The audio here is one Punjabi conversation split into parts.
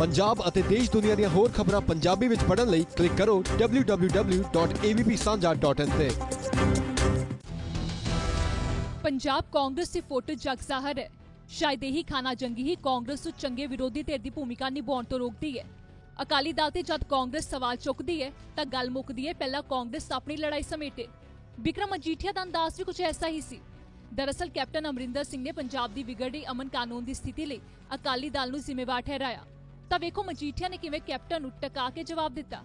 ਪੰਜਾਬ ਅਤੇ ਦੇਸ਼ ਦੁਨੀਆ ਦੀਆਂ ਹੋਰ ਖਬਰਾਂ ਪੰਜਾਬੀ ਵਿੱਚ ਪੜ੍ਹਨ ਲਈ ਕਲਿੱਕ ਕਰੋ www.avpsanja.in ਤੇ। ਪੰਜਾਬ ਕਾਂਗਰਸ ਦੀ ਫੋਟੋ ਜਗ ਜ਼ਾਹਰ ਹੈ। ਸ਼ਾਇਦ ਇਹੀ ਖਾਨਾ ਜੰਗੀ ਹੀ ਕਾਂਗਰਸ ਨੂੰ ਚੰਗੇ ਵਿਰੋਧੀ ਧਿਰ ਦੀ ਭੂਮਿਕਾ ਨਿਭਾਉਣ ਤੋਂ ਰੋਕਦੀ ਹੈ। ਅਕਾਲੀ ਦਲ ਤੇ ਜਦ ਕਾਂਗਰਸ ਸਵਾਲ ਚੁੱਕਦੀ ਹੈ, ਤਾਂ ਗੱਲ ਮੁੱਕਦੀ ਹੈ ਪਹਿਲਾਂ ਕਾਂਗਰਸ ਆਪਣੀ ਲੜਾਈ ਸਮੇਟੇ। ਵਿਕਰਮ ਅਜੀਠੀਆ ਦਾ ਅੰਦਾਜ਼ ਵੀ ਕੁਝ ਐਸਾ ਹੀ ਸੀ। ਦਰਅਸਲ ਕੈਪਟਨ ਅਮਰਿੰਦਰ ਸਿੰਘ ਨੇ ਪੰਜਾਬ ਦੀ ਵਿਗੜੀ ਅਮਨ ਕਾਨੂੰਨ ਦੀ ਸਥਿਤੀ ਲਈ ਅਕਾਲੀ ਦਲ ਨੂੰ ਜ਼ਿੰਮੇਵਾਰ ਠਹਿਰਾਇਆ। ਤਾਂ ਵੇਖੋ ਮਜੀਠੀਆ ਨੇ ਕਿਵੇਂ ਕੈਪਟਨ ਨੂੰ ਟਕਾ ਕੇ ਜਵਾਬ ਦਿੱਤਾ।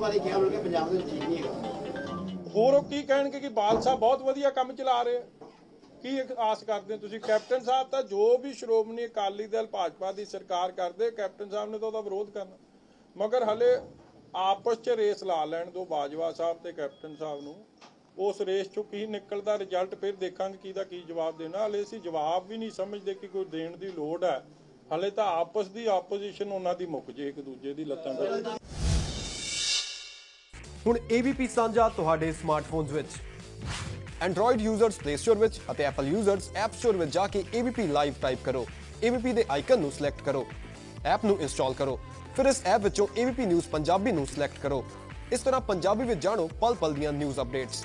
ਬਾਰੇ ਕਿਹਾ ਉਹਨਾਂ ਕਿ ਪੰਜਾਬ ਦੇ ਵਿੱਚ ਠੀਕ ਨਹੀਂ ਹੈਗਾ। ਹੋਰ ਉਹ ਕੀ ਕਹਿਣਗੇ ਕਿ ਬਾਲ ਸਾਹਿਬ ਬਹੁਤ ਵਧੀਆ ਕੰਮ ਚਲਾ ਰਹੇ ਆ? ਕੀ ਇੱਕ ਆਸ ਕਰਦੇ ਹੋ ਤੁਸੀਂ? ਕੈਪਟਨ ਸਾਹਿਬ ਤਾਂ ਜੋ ਵੀ ਸ਼੍ਰੋਮਣੀ ਅਕਾਲੀ ਦਲ ਭਾਜਪਾ ਦੀ ਸਰਕਾਰ ਕਰਦੇ ਕੈਪਟਨ ਸਾਹਿਬ ਨੇ ਤਾਂ ਉਹਦਾ ਵਿਰੋਧ ਕਰਨਾ। ਮਗਰ ਹਲੇ ਆਪਸ 'ਚ ਰੇਸ ਲਾ ਲੈਣ ਦੋ ਬਾਜਵਾ ਸਾਹਿਬ ਤੇ ਕੈਪਟਨ ਸਾਹਿਬ ਨੂੰ। ਉਸ ਰੇਸ 'ਚੋਂ ਕੀ ਨਿਕਲਦਾ ਰਿਜ਼ਲਟ ਫਿਰ ਦੇਖਾਂਗੇ ਕਿਹਦਾ ਕੀ ਜਵਾਬ ਦੇਣਾ। ਹਲੇ ਅਸੀਂ ਜਵਾਬ ਵੀ ਨਹੀਂ ਸਮਝਦੇ ਕਿ ਕੋਈ ਦੇਣ ਦੀ ਲੋੜ ਹੈ। ਹਲੇ ਤਾਂ ਆਪਸ ਦੀ ਆਪੋਜੀਸ਼ਨ ਉਹਨਾਂ ਦੀ ਮੁੱਕ ਜੇ, ਇੱਕ ਦੂਜੇ ਦੀ ਲੱਤਾਂ ਵਿੱਚ ਹੁਣ AVP ਸਾਂਝਾ ਤੁਹਾਡੇ ਸਮਾਰਟਫੋਨਸ ਵਿੱਚ। Android ਯੂਜ਼ਰਸ Play Store ਵਿੱਚ ਅਤੇ Apple ਯੂਜ਼ਰਸ App Store ਵਿੱਚ ਜਾ ਕੇ AVP ਲਾਈਵ ਟਾਈਪ ਕਰੋ। AVP ਦੇ ਆਈਕਨ ਨੂੰ ਸਿਲੈਕਟ ਕਰੋ। ਐਪ ਨੂੰ ਇੰਸਟਾਲ ਕਰੋ। ਫਿਰ ਇਸ ਐਪ ਵਿੱਚੋਂ AVP ਨਿਊਜ਼ ਪੰਜਾਬੀ ਨੂੰ ਸਿਲੈਕਟ ਕਰੋ। ਇਸ ਤਰ੍ਹਾਂ ਪੰਜਾਬੀ ਵਿੱਚ ਜਾਣੋ ਪਲ-ਪਲ ਦੀਆਂ ਨਿਊਜ਼ ਅਪਡੇਟਸ